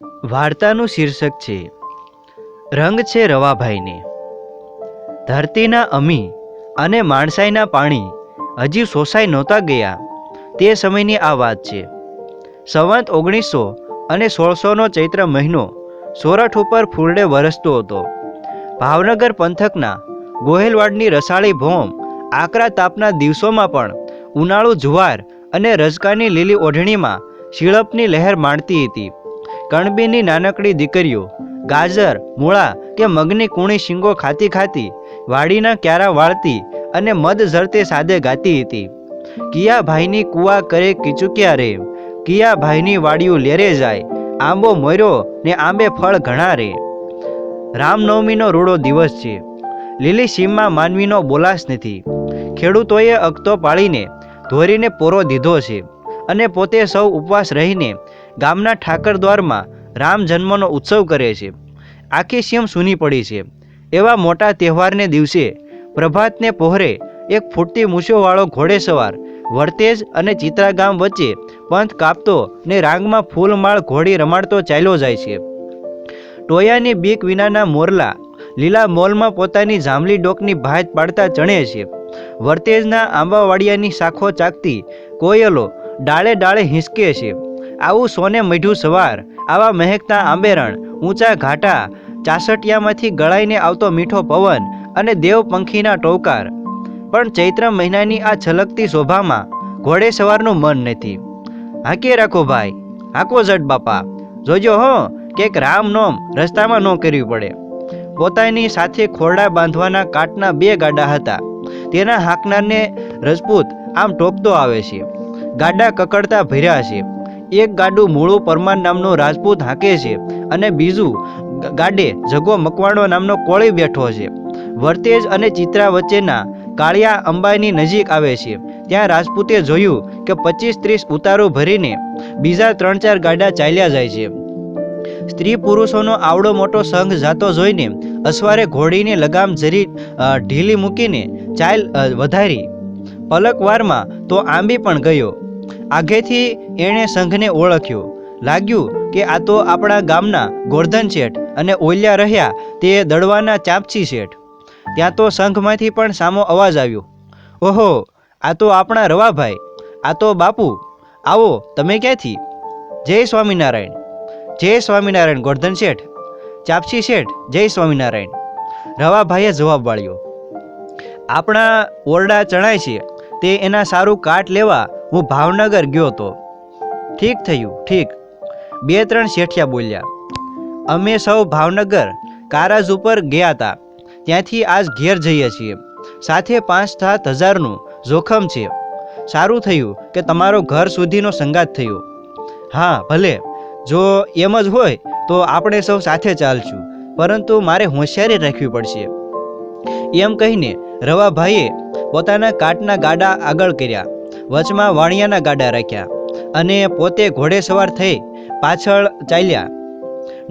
વાર્તાનું શીર્ષક છે, રંગ છે રવાભાઈને. ધરતીના અમી અને માણસાઈના પાણી હજી સોસાઈ નહોતા ગયા. તે સમયની આ વાત છે. સંવંત ઓગણીસો અને સોળસોનો ચૈત્ર મહિનો સોરઠ ઉપર ફૂલડે વરસતો હતો. ભાવનગર પંથકના ગોહેલવાડની રસાળી ભોમ આકરા તાપના દિવસોમાં પણ ઉનાળુ જુવાર અને રજકાની લીલી ઓઢણીમાં શીળપની લહેર માણતી હતી. કણબીની નાનકડી દીકરીઓ, ગાજર, મૂળા કે મગની કૂણી શીંગો ખાતી ખાતી વાડીના ક્યારા વાળતી અને મદ ઝરતે સાદે ગાતી હતી. કિયા ભાઈની કુવા કરે કિચુક્યા રે કિયા ભાઈની વાડીયું લેરે જાય, આંબો મોર્યો ને આંબે ફળ ઘણા રે. રામનવમીનો રૂડો દિવસ છે. લીલી સીમમાં માનવીનો બોલાશ નથી. ખેડૂતોએ અગતો પાળીને ધોરીને પોરો દીધો છે અને પોતે સૌ ઉપવાસ રહીને ગામના ઠાકર દ્વારમાં રામ જન્મનો ઉત્સવ કરે છે. આખી સીમ સૂની પડી છે. એવા મોટા તહેવારને દિવસે પ્રભાતને પહોરે એક ફૂટતી મૂછોવાળો ઘોડેસવાર વર્તેજ અને ચિત્રા ગામ વચ્ચે પંથ કાપતો ને રાંગમાં ફૂલમાળ ઘોડી રમાડતો ચાલ્યો જાય છે. ટોયાની બીક વિનાના મોરલા લીલા મોલમાં પોતાની જાંબલી ડોકની ભાત પાડતા ચણે છે. વર્તેજના આંબાવાડિયાની શાખો ચાકતી કોયલો ડાળે ડાળે હિંચકે છે. આવું સોને મઢ્યું સવાર, આવા મહેકતા આંબેરણ, ઊંચા ઘાટા, ચાસટિયામાંથી ગળાઈને આવતો મીઠો પવન અને દેવ પંખીના ટોકાર. પણ ચૈત્ર મહિનાની આ છલકતી શોભામાં ઘોડે સવારનું મન નથી. હાંકી રાખો ભાઈ, હાંકો જટ બાપા. જોજો હો, કેક રામ નોમ, રસ્તામાં ન કરવી પડે. પોતાની સાથે ખોરડા બાંધવાના કાટના બે ગાડા હતા. તેના હાંકનારને રજપૂત આમ ટોકતો આવે છે. ગાડા કકડતા ભર્યા છે. એક ગાડું મૂળું પરમાર નામનો રાજપૂત હાકે છે અને બીજું ગાડે જગો મકવાણો નામનો કોળી બેઠો છે. વર્તેજ અને ચિત્રા વચ્ચેના કાળિયા અંબાની નજીક આવે છે. ત્યાં રાજપૂતે જોયું કે પચીસ ત્રીસ ઉતારો ભરીને બીજા ત્રણ ચાર ગાડા ચાલ્યા જાય છે. સ્ત્રી પુરુષોનો આવડો મોટો સંઘ જાતો જોઈને અસવારે ઘોડીને લગામ જરી ઢીલી મૂકીને ચાલ વધારી. પલકવારમાં તો આંબી પણ ગયો. આગેથી એણે સંઘને ઓળખ્યો. લાગ્યું કે આ તો આપણા ગામના ગોરધન શેઠ અને ઓલિયા રહ્યા તે દડવાના ચાપચી શેઠ. ત્યાં તો સંઘમાંથી પણ સામો અવાજ આવ્યો. ઓહો, આ તો આપણા રવાભાઈ. આ તો બાપુ. આવો, તમે ક્યાંથી? જય સ્વામિનારાયણ. જય સ્વામિનારાયણ ગોરધન શેઠ. ચાપસી શેઠ, જય સ્વામિનારાયણ. રવાભાઈએ જવાબ વાળ્યો. આપણા ઓરડા ચણાય છે. તે એના સારું કાટ લેવા હું ભાવનગર ગયો તો. ઠીક થયું, ઠીક. બે ત્રણ શેઠિયા બોલ્યા, અમે સૌ ભાવનગર કારાજ ઉપર ગયા હતા ત્યાંથી આજ ઘેર જઈએ છીએ. સાથે પાંચ સાત હજારનું જોખમ છે. સારું થયું કે તમારો ઘર સુધીનો સંગાત થયો. હા, ભલે. જો એમ જ હોય તો આપણે સૌ સાથે ચાલશું. પરંતુ મારે હોશિયારી રાખવી પડશે. એમ કહીને રવાભાઈએ પોતાના કાટના ગાડા આગળ કર્યા. વચમાં વાણિયાના ગાડા રાખ્યા અને પોતે ઘોડે સવાર થઈ પાછળ ચાલ્યા.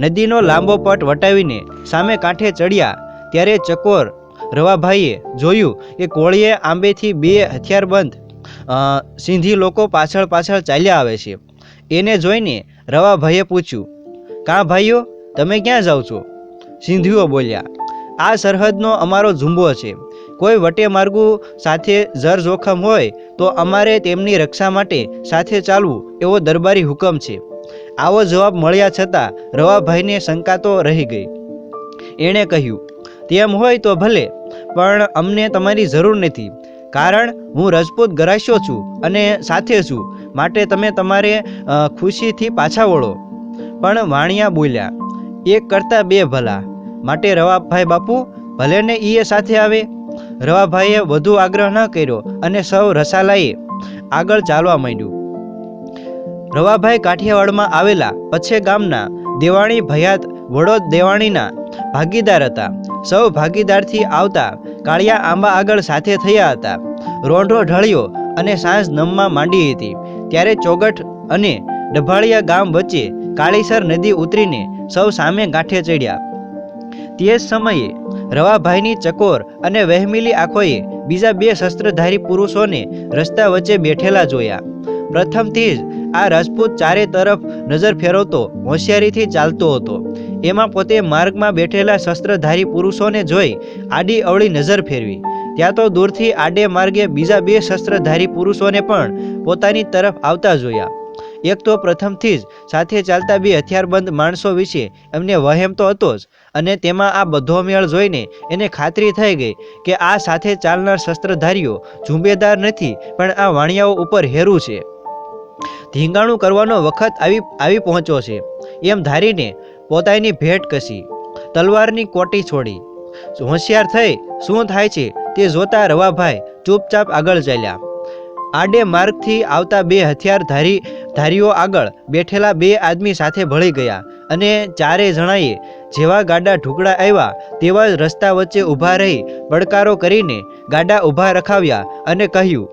નદીનો લાંબો પટ વટાવીને સામે કાંઠે ચડ્યા, ત્યારે ચકોર રવાભાઈએ જોયું કે કોળીએ આંબેથી બે હથિયારબંધ સિંધી લોકો પાછળ પાછળ ચાલ્યા આવે છે. એને જોઈને રવાભાઈએ પૂછ્યું, કાં ભાઈઓ, તમે ક્યાં જાઓ છો? સિંધીઓ બોલ્યા, આ સરહદનો અમારો ઝુંબો છે. કોઈ વટે માર્ગુ સાથે જર જોખમ હોય, તો અમારે તેમની રક્ષા માટે સાથે ચાલવું એવો દરબારી હુકમ છે. આવો જવાબ મળ્યા છતાં રવાભાઈને શંકા તો રહી ગઈ. એણે કહ્યું, તેમ હોય તો ભલે, પણ અમને તમારી જરૂર નથી. કારણ હું રજપૂત ગરાશ્યો છું અને સાથે છું. માટે તમે તમારે ખુશીથી પાછા વળો. પણ વાણિયા બોલ્યા, એક કરતાં બે ભલા. માટે રવાભાઈ બાપુ ભલે ને ઈએ સાથે આવે. રવાભાઈએ વધુ આગ્રહ ન કર્યો અને સૌ રસાલાએ આગળ ચાલવા માંડ્યું. રવાભાઈ કાઠિયાવાડમાં આવેલા પછે ગામના દેવાણી ભયાત વડોદ દેવાણીના ભાગીદાર હતા. સૌ ભાગીદારથી આવતા કાળિયા આંબા આગળ સાથે થયા હતા. રોંઢો ઢળ્યો અને સાંજ નમવા માંડી હતી. ત્યારે ચોગઠ અને ડભાળિયા ગામ વચ્ચે કાળીસર નદી ઉતરીને સૌ સામે ગાંઠે ચડ્યા. તે જ સમયે રવાભાઈની ચકોર અને વહેમીલી આંખોએ બીજા બે શસ્ત્રધારી પુરુષોને રસ્તા વચ્ચે બેઠેલા જોયા. પ્રથમથી જ આ રાજપૂત ચારે તરફ નજર ફેરવતો, હોશિયારીથી ચાલતો હતો. એમાં પોતે માર્ગમાં બેઠેલા શસ્ત્રધારી પુરુષોને જોઈ આડી અવળી નજર ફેરવી. ત્યાં તો દૂરથી આડે માર્ગે બીજા બે શસ્ત્રધારી પુરુષોને પણ પોતાની તરફ આવતા જોયા. એક તો પ્રથમથી જ સાથે ચાલતા બે હથિયારબંધ માણસો વિશે એમને વહેમ તો હતો જ. અને તેમાં આ બધો મેળ જોઈને એને ખાતરી થઈ ગઈ કે આ સાથે ચાલનાર શસ્ત્રધારીઓ ઝુંબેદાર નથી, પણ આ વાણિયાઓ ઉપર હેરું છે. ધીંગાણું કરવાનો વખત આવી આવી પહોંચ્યો છે. એમ ધારીને પોતાની ભેટ કસી. તલવારની કોટી છોડી. હોશિયાર થઈ, શું થાય છે તે જોતા રવાભાઈ ચૂપચાપ આગળ ચાલ્યા. આડે માર્ગથી આવતા બે હથિયારધારી ધારીઓ આગળ બેઠેલા બે આદમી સાથે ભળી ગયા અને ચારેય જણાએ જેવા ગાડા ઢુકડા આવ્યા તેવા જ રસ્તા વચ્ચે ઊભા રહી પડકારો કરીને ગાડા ઊભા રખાવ્યા અને કહ્યું,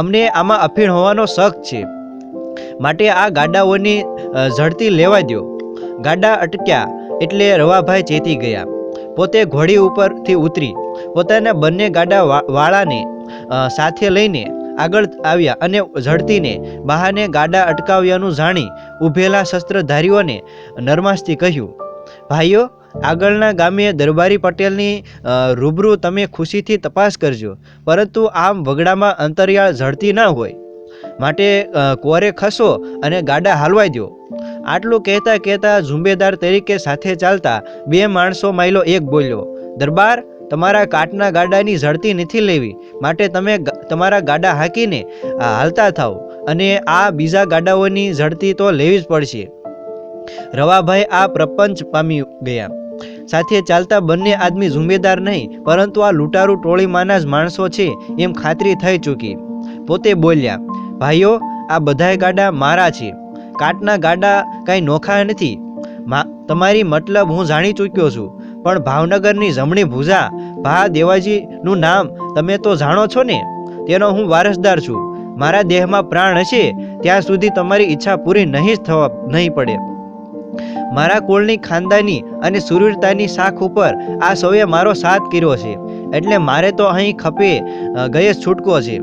અમને આમાં અફીણ હોવાનો શક છે. માટે આ ગાડાઓની ઝડતી લેવા દો ગાડા અટક્યા એટલે રવાભાઈ ચેતી ગયા. પોતે ઘોડી ઉપરથી ઉતરી. પોતાના બંને ગાડા વાળાને સાથે લઈને આગળ આવ્યા અને ઝડતીને બહાને ગાડા અટકાવ્યાનું જાણી ઊભેલા શસ્ત્રધારીઓને નરમાસ્તી કહ્યું, ભાઈઓ, આગળના ગામે દરબારી પટેલની રૂબરૂ તમે ખુશીથી તપાસ કરજો, પરંતુ આમ વગડામાં અંતરિયાળ ઝડતી ના હોય. માટે કોરે ખસો અને ગાડા હાલવાઈ દો. આટલું કહેતા કહેતા ઝુંબેદાર તરીકે સાથે ચાલતા બે માણસો માઇલો એક બોલ્યો, દરબાર તમારા કાટના ગાડાની ઝડતી નથી લેવી. માટે તમે તમારા ગાડા હાંકીને હાલતા થાઓ. અને આ બીજા ગાડાઓની ઝડતી તો લેવી જ પડશે. રવાભાઈ આ પ્રપંચ પામી ગયા. સાથે ચાલતા બંને આદમી ઝુંબેદાર નહીં, પરંતુ આ લૂંટારૂ ટોળીમાંના જ માણસો છે એમ ખાતરી થઈ ચૂકી. પોતે બોલ્યા, ભાઈઓ, આ બધાય ગાડા મારા છે. કાટના ગાડા કાંઈ નોખા નથી. તમારી મતલબ હું જાણી ચૂક્યો છું. પણ ભાવનગરની જમણી ભૂજા ભા દેવાજીનું નામ તમે તો જાણો છો ને? તેનો હું વારસદાર છું. મારા દેહમાં પ્રાણ હશે, ત્યાં સુધી તમારી ઈચ્છા પૂરી નહીં જ થવા, નહીં પડે. મારા કુળની ખાનદાની અને સુરવીરતાની શાખ ઉપર આ સૌએ મારો સાથ કર્યો છે. એટલે મારે તો અહીં ખપે ગયે છૂટકો છે.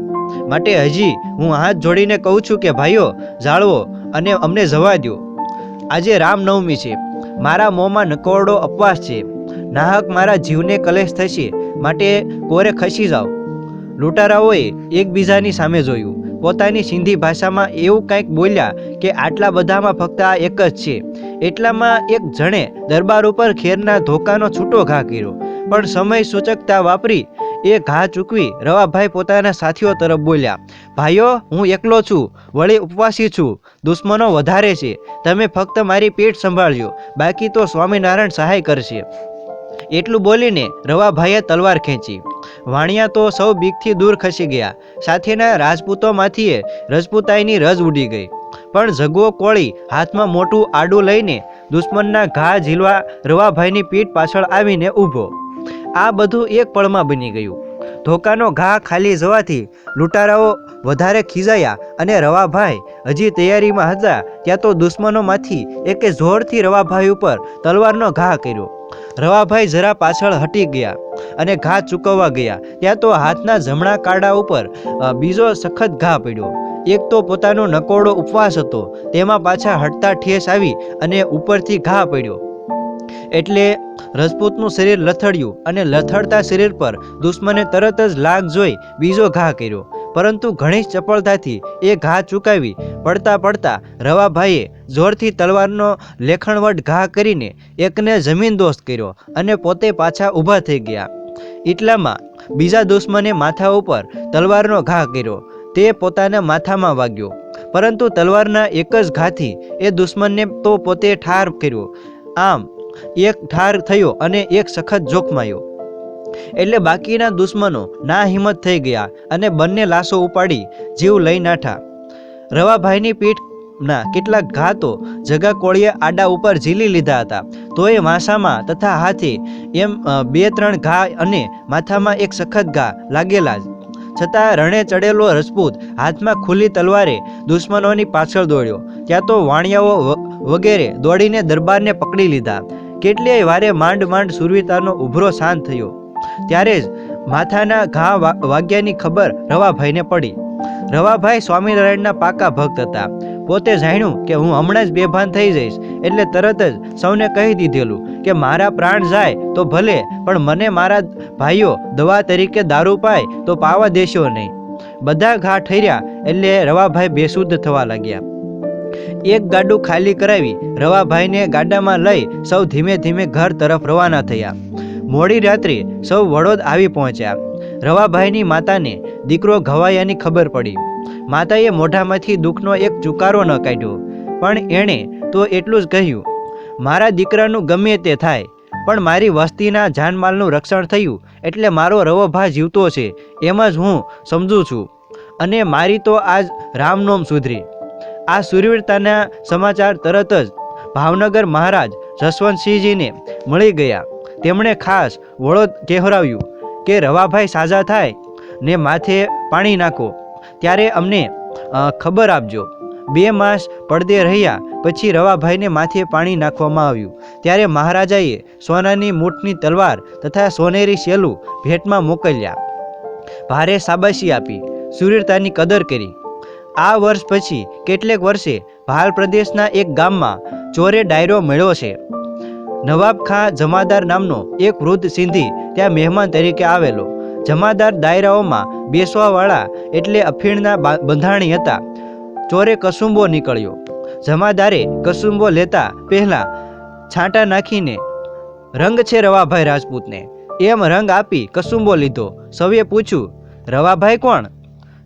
માટે હજી હું હાથ જોડીને કહું છું કે, ભાઈઓ, જાળવો અને અમને જવા દો આજે રામનવમી છે. મારા મોંમાં નકોરડો અપવાસ છે. નાહક મારા જીવને કલેશ થશે, માટે કોરે ખસી જાઓ. લૂંટારાઓએ એકબીજાની સામે જોયું. પોતાની સિંધી ભાષામાં એવું કંઈક બોલ્યા કે આટલા બધામાં ફક્ત આ એક જ છે. એટલામાં એક જણે દરબાર ઉપર ખેરના ધોકાનો છૂટો ઘા કર્યો. પણ સમય સૂચકતા વાપરી એ ઘા ચૂકવી રવાભાઈ પોતાના સાથીઓ તરફ બોલ્યા, ભાઈઓ, હું એકલો છું. વળી ઉપવાસી છું. દુશ્મનો વધારે છે. તમે ફક્ત મારી પેટ સંભાળજો. બાકી તો સ્વામિનારાયણ સહાય કરશે. એટલું બોલીને રવાભાઈએ તલવાર ખેંચી. વાણિયા તો સૌ બીકથી દૂર ખસી ગયા. સાથેના રાજપૂતોમાંથીએ રજપૂતાઈની રજ ઉડી ગઈ. પણ જગવો કોળી હાથમાં મોટું આડું લઈને દુશ્મનના ઘા ઝીલવા રવાભાઈની પીઠ પાછળ આવીને ઊભો. આ બધું એક પળમાં બની ગયું. ધોકાનો ઘા ખાલી જવાથી લૂંટારાઓ વધારે ખીજાયા અને રવાભાઈ હજી તૈયારીમાં હતા, ત્યાં તો દુશ્મનોમાંથી એકે જોરથી રવાભાઈ ઉપર તલવારનો ઘા કર્યો. રવાભાઈ જરા પાછળ હટી ગયા અને ઘા ચૂકવવા ગયા. ત્યાં તો હાથના જમણા કાડા ઉપર બીજો સખત ઘા પડ્યો. એક તો પોતાનો નકોડો ઉપવાસ હતો. તેમાં પાછા હટતા ઠેસ આવી અને ઉપરથી ઘા પડ્યો. એટલે રજપૂતનું શરીર લથડ્યું અને લથડતા શરીર પર દુશ્મને તરત જ લાગ જોઈ બીજો ઘા કર્યો. પરંતુ ઘણી ચપળતાથી એ ઘા ચૂકાવી પડતા પડતા રવાભાઈએ જોરથી તલવારનો લેખણવટ ઘા કરીને એકને જમીન દોસ્ત કર્યો અને પોતે પાછા ઊભા થઈ ગયા. એટલામાં બીજા દુશ્મને માથા ઉપર તલવારનો ઘા કર્યો. તે પોતાના માથામાં વાગ્યો. પરંતુ તલવારના એક જ ઘાથી એ દુશ્મનને તો પોતે ઠાર કર્યો. આમ, એક ઠાર થયો અને એક સખત જોખમાયો. એટલે બાકીના દુશ્મનો ના હિંમત થઈ ગયા અને બંને લાશો ઉપાડી જીવ લઈ નાઠા. રવાભાઈની પીઠ ના કેટલાક ઘા તો જગા કોળીએ આડા ઉપર ઝીલી લીધા હતા. તોય માસામાં તથા હાથી એમ બે ત્રણ ઘા અને માથામાં એક સખત ઘા લાગેલા છતાં રણે ચડેલો રજપૂત હાથમાં ખુલ્લી તલવારે દુશ્મનોની પાછળ દોડ્યો. ત્યાં તો વાણિયાઓ વગેરે દોડીને દરબારને પકડી લીધા. કેટલીય વારે માંડ માંડ સુરવીતાનો ઉભરો શાંત થયો. ત્યારે જ માથાના ઘા વાગ્યાની ખબર રવાભાઈને પડી. રવાભાઈ સ્વામિનારાયણના પાકા ભક્ત હતા. પોતે જાણ્યું કે હું હમણાં જ બેભાન થઈ જઈશ, એટલે તરત જ સૌને કહી દીધેલું કે મારા પ્રાણ જાય તો ભલે, પણ મને મારા ભાઈઓ દવા તરીકે દારૂ પાય તો પાવા દેશો નહીં. બધા ઘા ઠર્યા, એટલે રવાભાઈ બેશુદ્ધ થવા લાગ્યા. એક ગાડું ખાલી કરાવી રવાભાઈને ગાડામાં લઈ સૌ ધીમે ધીમે ઘર તરફ રવાના થયા. મોડી રાત્રે સૌ વડોદ આવી પહોંચ્યા. રવાભાઈની માતાને દીકરો ઘવાયાની ખબર પડી. માતાએ મોઢામાંથી દુઃખનો એક ચુકારો ન કાઢ્યો. પણ એણે તો એટલું જ કહ્યું, મારા દીકરાનું ગમે તે થાય, પણ મારી વસ્તીના જાનમાલનું રક્ષણ થયું એટલે મારો રવોભા જીવતો છે, એમ જ હું સમજું છું. અને મારી તો આજ રામનોમ સુધરી. આ સુરવીરતાના સમાચાર તરત જ ભાવનગર મહારાજ જસવંતસિંહજીને મળી ગયા. તેમણે ખાસ વળોદ કહેવરાવ્યું કે, રવાભાઈ સાજા થાય ને માથે પાણી નાખો, ત્યારે અમને ખબર આપજો. બે માસ પડદે રહ્યા પછી રવાભાઈને માથે પાણી નાખવામાં આવ્યું. ત્યારે મહારાજાએ સોનાની મૂઠની તલવાર તથા સોનેરી શેલું ભેટમાં મોકલ્યા. ભારે શાબાશી આપી સુરવીરતાની કદર કરી. આ વર્ષ પછી કેટલેક વર્ષે ભાલ પ્રદેશના એક ગામમાં ચોરે ડાયરો મળ્યો છે. નવાબ ખા જમાદાર નામનો એક વૃદ્ધ સિંધી ત્યાં મહેમાન તરીકે આવેલો. જમાદાર દાયરાઓમાં બેસવાવાળા એટલે અફીણના બંધાણી હતા. ચોરે કસુંબો નીકળ્યો. જમાદારે કસુંબો લેતા પહેલા છાંટા નાખીને રંગ છે રવાભાઈ રાજપૂતને. એમ રંગ આપી કસુંબો લીધો. સૌએ પૂછ્યું, રવાભાઈ કોણ?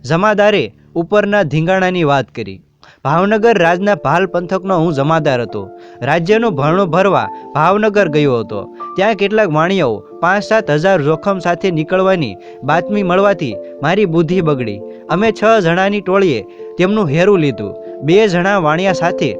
જમાદારે ઉપરના ધીંગાણાની વાત કરી. ભાવનગર રાજના ભાલ પંથકનો હું જમાદાર હતો. રાજ્યનું ભરણું ભરવા ભાવનગર ગયો હતો. ત્યાં કેટલાક વાણિયાઓ પાંચ સાત હજાર જોખમ સાથે નીકળવાની બાતમી મળવાથી મારી બુદ્ધિ બગડી. અમે છ જણાની ટોળીએ તેમનું હેરું લીધું. બે જણા વાણિયા સાથે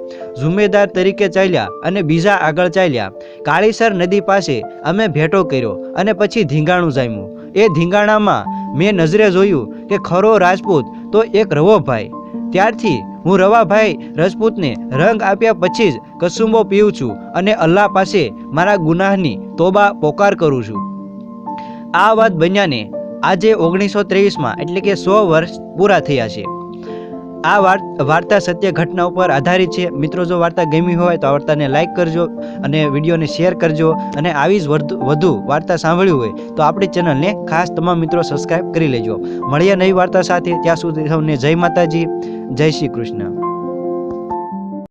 જુમેદાર તરીકે ચાલ્યા અને બીજા આગળ ચાલ્યા. કાળીસર નદી પાસે અમે ભેટો કર્યો અને પછી ધીંગાણું જામ્યું. એ ધીંગાણામાં મેં નજરે જોયું કે ખરો રાજપૂત તો એક રવોભાઈ ત્યારથી હું રવાભાઈ રજપૂતને રંગ આપ્યા પછી જ કસુંબો પીઉં છું અને અલ્લાહ પાસે મારા ગુનાહની તોબા પોકાર કરું છું. આ વાત બન્યાને આજે ઓગણીસો ત્રેવીસમાં એટલે કે સો વર્ષ પૂરા થયા છે. આ વાર્તા સત્ય ઘટના ઉપર આધારિત છે. મિત્રો, જો વાર્તા ગમી હોય તો આ વાર્તાને લાઈક કરજો અને વિડીયોને શેર કરજો અને આવી જ વધુ વાર્તા સાંભળ્યું હોય તો આપણી ચેનલને ખાસ તમામ મિત્રો સબસ્ક્રાઈબ કરી લેજો. મળીએ નવી વાર્તા સાથે. ત્યાં સુધી સૌને જય માતાજી, જય શ્રી કૃષ્ણ.